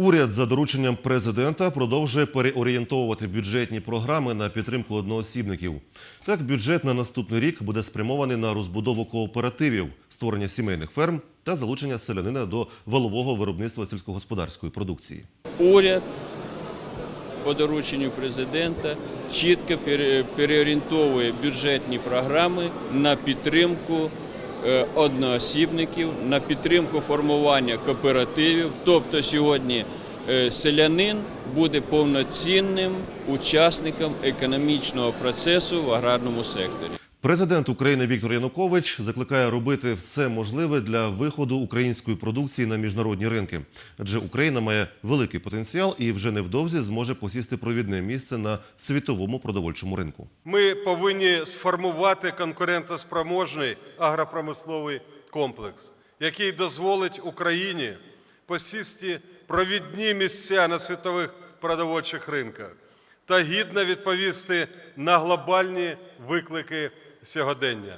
Уряд за дорученням президента продовжує переорієнтовувати бюджетні програми на підтримку одноосібників. Так, бюджет на наступний рік буде спрямований на розбудову кооперативів, створення сімейних ферм та залучення селянина до валового виробництва сільськогосподарської продукції. уряд по дорученню президента чітко пере- переорієнтовує бюджетні програми на підтримку одноосібників, на підтримку формування кооперативів. Тобто сьогодні е, селянин буде повноцінним учасником економічного процесу в аграрному секторі. Президент України Віктор Янукович закликає робити все можливе для виходу української продукції на міжнародні ринки, адже Україна має великий потенціал і вже невдовзі зможе посісти провідне місце на світовому продовольчому ринку. Ми повинні сформувати конкурентоспроможний агропромисловий комплекс, який дозволить Україні посісти провідні місця на світових продовольчих ринках та гідно відповісти на глобальні виклики сьогодення.